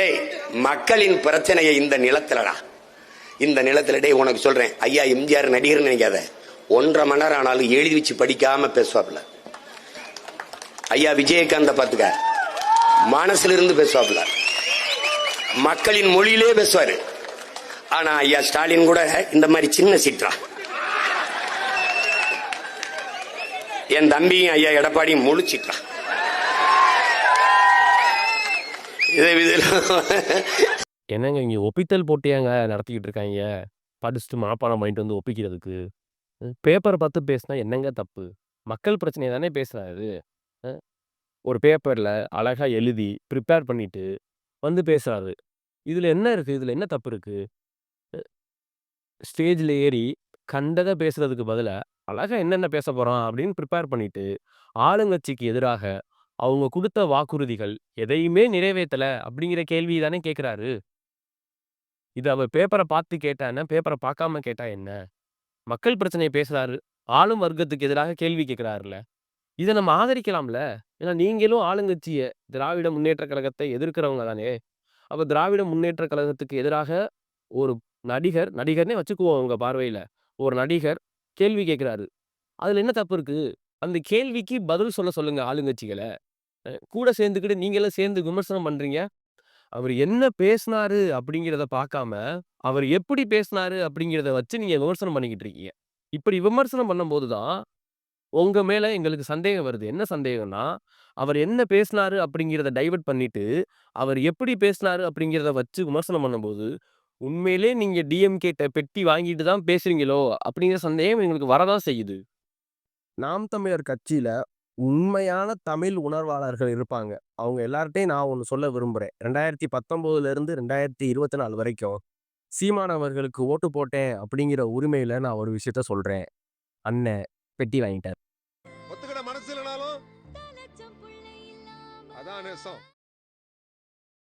டேய் மக்களின் பிரச்சனையை இந்த நிலத்துலடா. இந்த நிலத்துல டேய் உனக்கு சொல்றேன். ஐயா எம்ஜிஆர் நடிகர் நினைக்காத. ஒன்றரை மணி நேரம் ஆனாலும் எழுதி வச்சு படிக்காம பேசுவாப்ல ஐயா விஜயகாந்த பாத்துக்க மனசுல இருந்து பேசுவாப்ல மக்களின் மொழியிலே பேசுவாரு. ஆனா ஐயா ஸ்டாலின் கூட இந்த மாதிரி சின்ன சிற்றா. என் தம்பியும் ஐயா எடப்பாடியும் முழு இதை என்னங்க இங்க ஒப்பித்தல் போட்டியாங்க நடத்திக்கிட்டு இருக்காங்க படிச்சுட்டு மனப்பாடம் பண்ணிட்டு வந்து ஒப்பிக்கிறதுக்கு. பேப்பரை பார்த்து பேசினா என்னங்க தப்பு? மக்கள் பிரச்சனையை தானே பேசுகிறாரு ஒரு பேப்பரில் அழகாக எழுதி ப்ரிப்பேர் பண்ணிட்டு வந்து பேசுகிறாரு இதில் என்ன இருக்குது இதில் என்ன தப்பு இருக்குது ஸ்டேஜில் ஏறி கண்டதை பேசுகிறதுக்கு பதிலாக அழகாக என்னென்ன பேச போகிறோம் அப்படின்னு ப்ரிப்பேர் பண்ணிவிட்டு ஆளுங்கட்சிக்கு எதிராக அவங்க கொடுத்த வாக்குறுதிகள் எதையுமே நிறைவேற்றல அப்படிங்கிற கேள்வி தானே கேட்குறாரு இது அவர் பேப்பரை பார்த்து கேட்டான்னா பேப்பரை பார்க்காம கேட்டா என்ன? மக்கள் பிரச்சனையை பேசுறாரு. ஆளும் வர்க்கத்துக்கு எதிராக கேள்வி கேட்குறாருல இதை நம்ம ஆதரிக்கலாம்ல? ஏன்னா நீங்களும் ஆளுங்கட்சியை திராவிட முன்னேற்ற கழகத்தை எதிர்க்கிறவங்க தானே. அப்போ திராவிட முன்னேற்ற கழகத்துக்கு எதிராக ஒரு நடிகர் நடிகர்னே வச்சுக்குவோம் உங்க பார்வையில. ஒரு நடிகர் கேள்வி கேட்குறாரு அதுல என்ன தப்பு இருக்கு? அந்த கேள்விக்கு பதில் சொல்ல சொல்லுங்க ஆளுங்கட்சிகளை. கூட சேர்ந்துக்கிட்டு நீங்களும் சேர்ந்து விமர்சனம் பண்றீங்க. அவர் என்ன பேசினாரு அப்படிங்கிறத பார்க்காம அவர் எப்படி பேசினாரு அப்படிங்கிறத வச்சு நீங்க விமர்சனம் பண்ணிக்கிட்டு இருக்கீங்க. இப்படி விமர்சனம் பண்ணும்போது தான் உங்க மேல எங்களுக்கு சந்தேகம் வருது. என்ன சந்தேகம்னா அவர் என்ன பேசினாரு அப்படிங்கிறத டைவர்ட் பண்ணிட்டு அவர் எப்படி பேசினாரு அப்படிங்கிறத வச்சு விமர்சனம் பண்ணும்போது உண்மையிலே நீங்க டிஎம்கே பெட்டி வாங்கிட்டு தான் பேசுறீங்களோ அப்படிங்கிற சந்தேகம் எங்களுக்கு வரதான் செய்யுது. நாம் தமிழர் கட்சியில உண்மையான தமிழ் உணர்வாளர்கள் இருப்பாங்க. அவங்க எல்லார்ட்டையும் நான் ஒன்று சொல்ல விரும்புகிறேன் ரெண்டாயிரத்தி பத்தொம்போதுல இருந்து ரெண்டாயிரத்தி இருபத்தி நாலு வரைக்கும் சீமான் அவர்களுக்கு ஓட்டு போட்டேன் அப்படிங்கிற உரிமையில நான் ஒரு விஷயத்த சொல்றேன். அண்ணன் பெட்டி வாங்கிட்டார். ஒத்துக்கிட மனசு இல்லைனாலும் அதான் நேசம்.